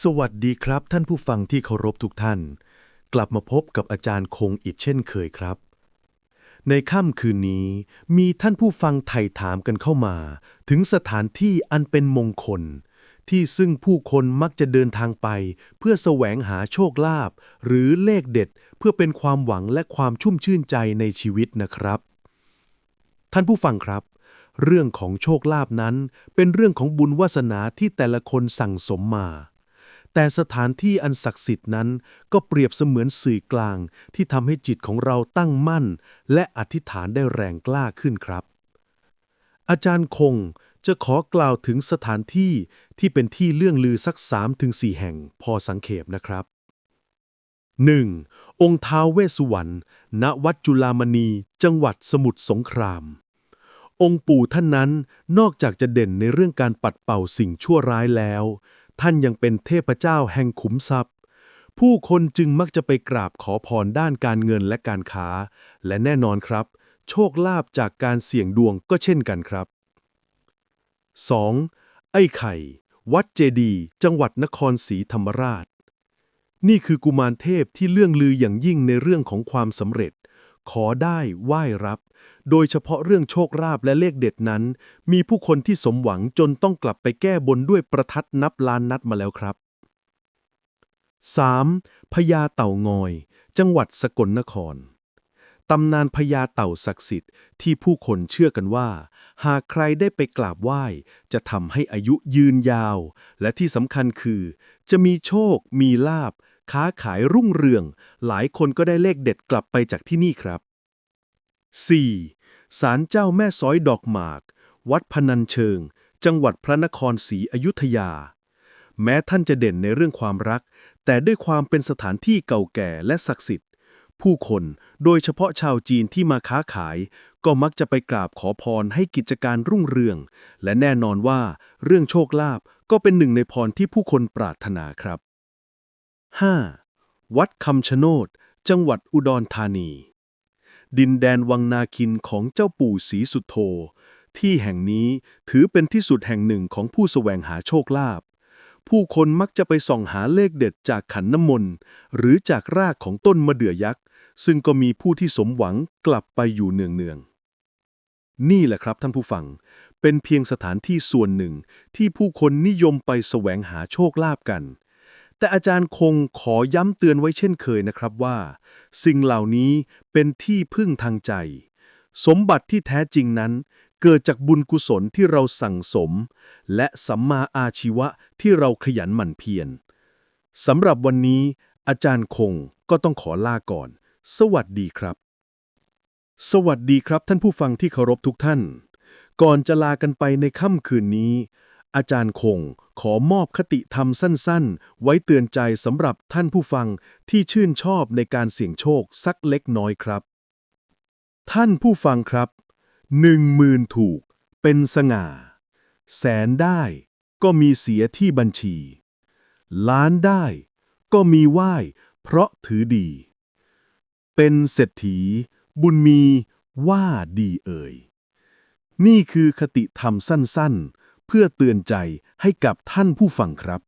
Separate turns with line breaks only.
สวัสดีครับท่านผู้ฟังที่เคารพทุกท่าน กลับมาพบกับอาจารย์คงอีกเช่นเคยครับ ในค่ำคืนนี้มีท่านผู้ฟังไถ่ถามกันเข้ามา ถึงสถานที่อันเป็นมงคล ที่ซึ่งผู้คนมักจะเดินทางไป เพื่อแสวงหาโชคลาภหรือเลขเด็ดเพื่อเป็นความหวังและความชุ่มชื่นใจในชีวิตนะครับ ท่านผู้ฟังครับเรื่องของโชคลาภนั้นเป็นเรื่องของบุญวาสนาที่แต่ละคนสั่งสมมา แต่สถานที่อันศักดิ์สิทธิ์นั้นก็เปรียบเสมือนสื่อกลาง ที่ทำให้จิตของเราตั้งมั่น และอธิษฐานได้แรงกล้าขึ้นครับ อาจารย์คงจะขอกล่าวถึงสถานที่ที่เป็นที่เลื่องลือสัก3-4แห่งพอสังเขปนะครับ 1. องค์ท้าวเวสุวรรณ ณ วัดจุลามณี จังหวัดสมุทรสงคราม องค์ปู่ท่านนั้นนอกจากจะเด่นในเรื่องการปัดเป่าสิ่งชั่วร้ายแล้ว ท่านยังเป็นเทพเจ้าแห่งขุมทรัพย์ ผู้คนจึงมักจะไปกราบขอพรด้านการเงินและการค้า และแน่นอนครับ โชคลาภจากการเสี่ยงดวงก็เช่นกันครับ 2. ไอ้ไข่ วัดเจดีจังหวัดนครศรีธรรมราช นี่คือกุมารเทพที่เลื่องลืออย่างยิ่งในเรื่องของความสำเร็จ ขอได้ไหว้รับ โดยเฉพาะเรื่องโชคลาภและเลขเด็ดนั้น มีผู้คนที่สมหวังจนต้องกลับไปแก้บนด้วยประทัดนับล้านนัดมาแล้วครับ 3. พญาเต่างอย จังหวัดสกลนครตำนานพญาเต่าศักดิ์สิทธิ์ที่ผู้คนเชื่อกันว่า หากใครได้ไปกราบไหว้ จะทำให้อายุยืนยาว และที่สำคัญคือ จะมีโชค มีลาบ ค้าขายรุ่งเรือง หลายคนก็ได้เลขเด็ดกลับไปจากที่นี่ครับ 4. ศาลเจ้าแม่ซ้อยดอกหมาก วัดพนัญเชิง จังหวัดพระนครศรีอยุธยา แม้ท่านจะเด่นในเรื่องความรัก แต่ด้วยความเป็นสถานที่เก่าแก่และศักดิ์สิทธิ์ ผู้คนโดยเฉพาะชาวจีนที่มาค้าขาย ก็มักจะไปกราบขอพรให้กิจการรุ่งเรือง และแน่นอนว่าเรื่องโชคลาภก็เป็นหนึ่งในพรที่ผู้คนปรารถนาครับ 5. วัดคำชะโนด จังหวัดอุดรธานี ดินแดนวังนาคินของเจ้าปู่ศรีสุโธ ที่แห่งนี้ถือเป็นที่สุดแห่งหนึ่งของผู้แสวงหาโชคลาภ ผู้คนมักจะไปส่องหาเลขเด็ดจากขันน้ำมนต์หรือจากรากของต้นมะเดื่อยักษ์ ซึ่งก็มีผู้ที่สมหวังกลับไปอยู่เนืองๆนี่แหละครับท่านผู้ฟัง เป็นเพียงสถานที่ส่วนหนึ่งที่ผู้คนนิยมไปแสวงหาโชคลาภกัน แต่อาจารย์คงขอย้ำเตือนไว้เช่นเคยนะครับว่า สิ่งเหล่านี้เป็นที่พึ่งทางใจ สมบัติที่แท้จริงนั้น เกิดจากบุญกุศลที่เราสั่งสม และสัมมาอาชีวะที่เราขยันหมั่นเพียรสำหรับวันนี้ อาจารย์คงก็ต้องขอลาก่อน สวัสดีครับ สวัสดีครับท่านผู้ฟังที่เคารพทุกท่าน ก่อนจะลากันไปในค่ำคืนนี้ อาจารย์คง ขอมอบคติธรรมสั้นๆ ไว้เตือนใจสำหรับท่านผู้ฟังที่ชื่นชอบในการเสี่ยงโชคสักเล็กน้อยครับ ท่านผู้ฟังครับหนึ่งหมื่นถูก เป็นสง่า แสนได้ก็มีเสียที่บัญชี ล้านได้ก็มีไหว้เพราะถือดี เป็นเศรษฐี บุญมีว่าดีเอ่ย นี่คือคติธรรมสั้นๆ พื่อเตือนใจให้กับท่านผู้ฟังครับ